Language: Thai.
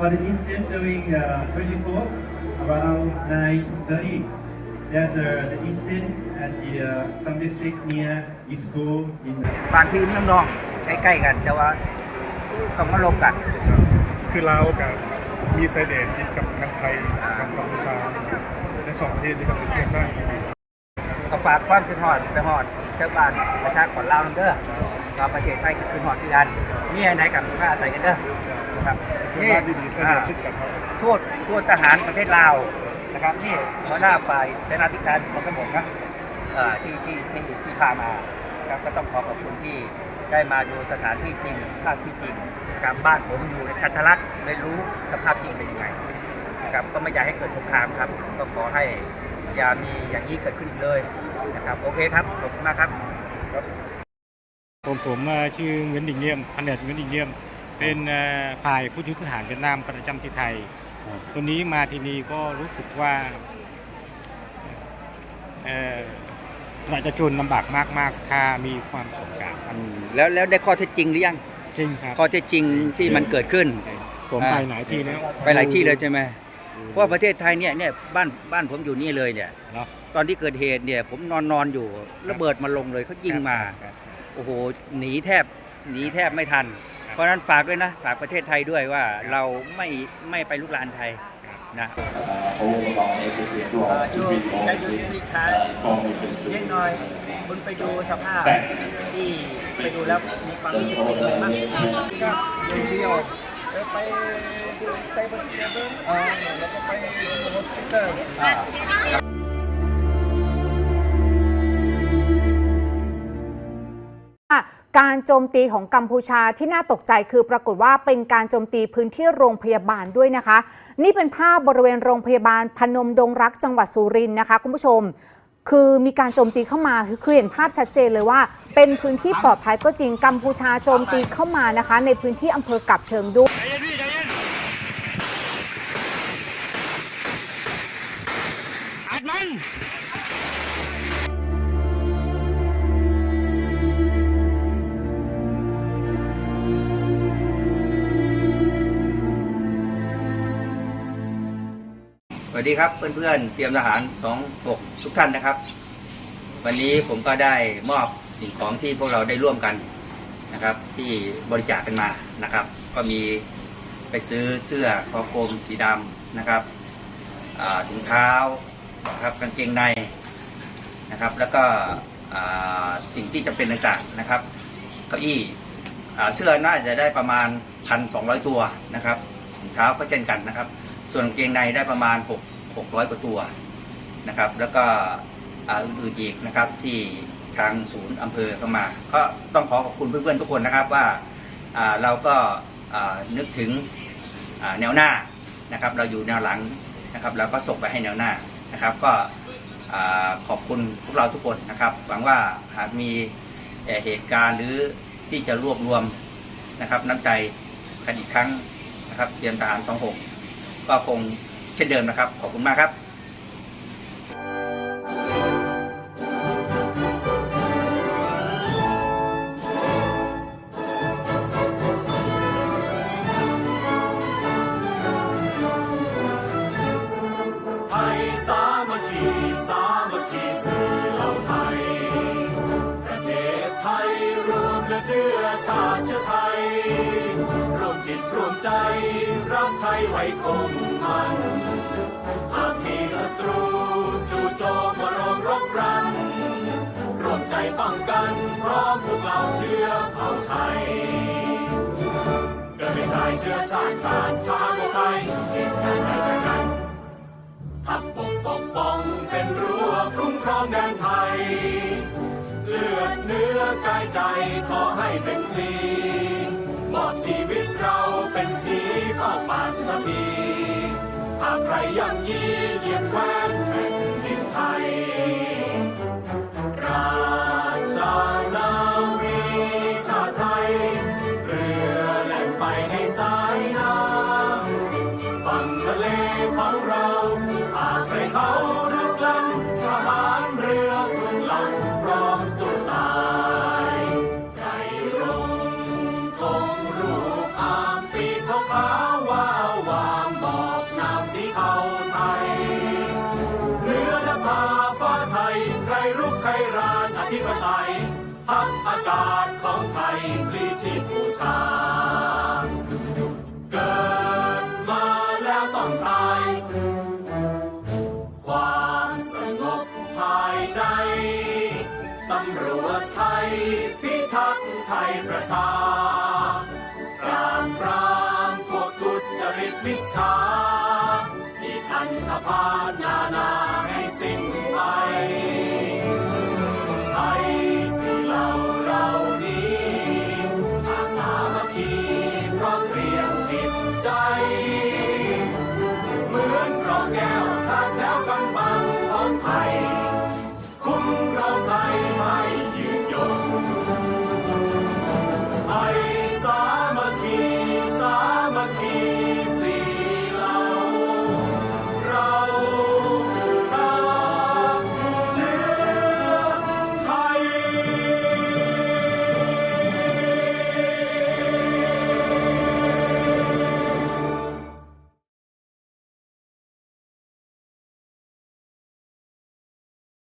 for the incident during uh, 24th, around 9.30, there's a, the incident at the uh, some district near the school in บางทีมน้องๆใกล้ๆกันแต่ว่าต้องมาลบกัน คือลาวกับมีไซเดนที่กับทางไทยกับกัมพูชาในสองประเทศนี้ก็เป็นเพื่อนบ้านกันดีก็ฝากความคิดฮอดไปฮอดชาวบ้านประชากรลาวนำเด้อ ก็ประเทศไทยก็คือฮอดที่กันมีอะไรกับมาอาศัยกันเด้อนะครับเพื่อนบ้านดีๆเพื่อนอ่าบ้านคิดกันครับโทษโทษทหารประเทศลาวนะครับนี่หัวหน้าฝ่ายเสนาธิการของกระบอกนะเอ่อที่ที่ที่ที่พามาครับก็ต้องขอขอบคุณที่ได้มาดูสถานที่จริงภาพที่จริงนะครับบ้านผมอยู่ในกันทะลักไม่รู้สภาพจริงเป็นยังไงนะครับก็ไม่อยากให้เกิดสงครามครับ ก็ขอให้อย่ามีอย่างนี้เกิดขึ้นอีกเลยนะครับ โอเคครับขอบคุณมากครับ ผมผมเอ่อชื่อเงินดิ่งเยี่ยมพันเดชเงินดิ่งเยี่ยม เป็นเอ่อฝ่ายผู้ชุดทหารเวียดนามประจำที่ไทยตัวนี้มาที่นี่ก็รู้สึกว่าเอ่อประชาชนลำบากมากๆ ถ้ามีความสงการครับแล้วแล้วได้ข้อเท็จจริงหรือยังจริงครับข้อเท็จจริงที่มันเกิดขึ้น ผมอ่าไปหลายที่แล้วไปหลายที่เลยใช่ไหมเพราะว่าประเทศไทยเนี่ยเนี่ยบ้านบ้านผมอยู่นี่เลยเนี่ยเนาะตอนที่เกิดเหตุเนี่ยผมนอนนอนอยู่ระเบิดมาลงเลยเขายิงมาครับโอ้โหหนีแทบหนีแทบไม่ทัน เพราะฉะนั้นฝากด้วยนะ ฝากประเทศไทยด้วยว่าเราไม่ไม่ไปลุกลานไทยนะ uh, all about every single Uh, to so bring all can you this speak uh, Thai? information to เล็กน้อยคุณไปดูสภาพที่ไปดูแล้วมีความรู้สึกเป็นยังไงบ้างก็อยู่เดียวแล้วไปดูไซเบอร์เคเบิลอ่าแล้วก็ไปดูโฮสปิเตอร์ โจมตีของกัมพูชาที่น่าตกใจคือปรากฏว่าเป็นการโจมตีพื้นที่โรงพยาบาลด้วยนะคะ นี่เป็นภาพบริเวณโรงพยาบาลพนมดงรักจังหวัดสุรินทร์นะคะ คุณผู้ชม คือมีการโจมตีเข้ามาคือคือเห็นภาพชัดเจนเลยว่า เป็นพื้นที่ปลอดภัยก็จริงกัมพูชาโจมตีเข้ามานะคะ ในพื้นที่อำเภอกับเชิงด้วย วัสดีครับเพื่อนๆเตรียมทหาร 26 ทุกท่านนะครับ วันนี้ผมก็ได้มอบสิ่งของที่พวกเราได้ร่วมกันนะครับ ที่บริจาคกันมานะครับ ก็มีไปซื้อเสื้อคอกลมสีดำนะครับถุงเท้านะครับกางเกงในนะครับ แล้วก็สิ่งที่จำเป็นต่างๆนะครับเก้าอี้เสื้อน่าจะได้ประมาณ 1,200 ตัวนะครับถุงเท้าก็เช่นกันนะครับ ส่วนกางเกงในได้ประมาณ 6 600 กว่าตัวนะครับ แล้วก็อ่าอื่นอีกนะครับที่ทางศูนย์อำเภอเข้ามา ก็ต้องขอขอบคุณเพื่อนๆทุกคนนะครับว่าเราก็นึกถึงแนวหน้านะครับ เราอยู่แนวหลังนะครับเราก็ส่งไปให้แนวหน้านะครับ ก็ขอบคุณพวกเราทุกคนนะครับหวังว่าหากมีเอ่อเหตุการณ์หรือที่จะรวบรวมนะครับน้ำใจกันอีกครั้งนะครับเตรียมทหาร 26 ก็คงเช่นเดิมนะครับ ขอบคุณมากครับ จิตรวมใจ รักไทยไว้คงมัน หากมีศัตรูจู่โจมมารอมรบรันรวมใจป้องกันพร้อมพวกเราเชื้อเผ่าไทยเกิดเป็นชายเชื้อชาติชาติทหารบไทยเกียรติใจชะกันทัพบกปกป้องเป็นรั้วคุ้มครองแดนไทย เลือดเนื้อกายใจขอให้เป็นพลี เข้าปากทพีหากใครยังยีเยียบแคว้น ไเรือและพาฟ้าไทยใรรุกใรรานอธิปไตยพักอากาศของไทยปลีชีพูชาเกิดมาแล้วต้องตาย ความสงบภายในตำรวจไทย พิทักษ์ไทยประชาปราบปรามพวกทุจริตมิจฉา อีก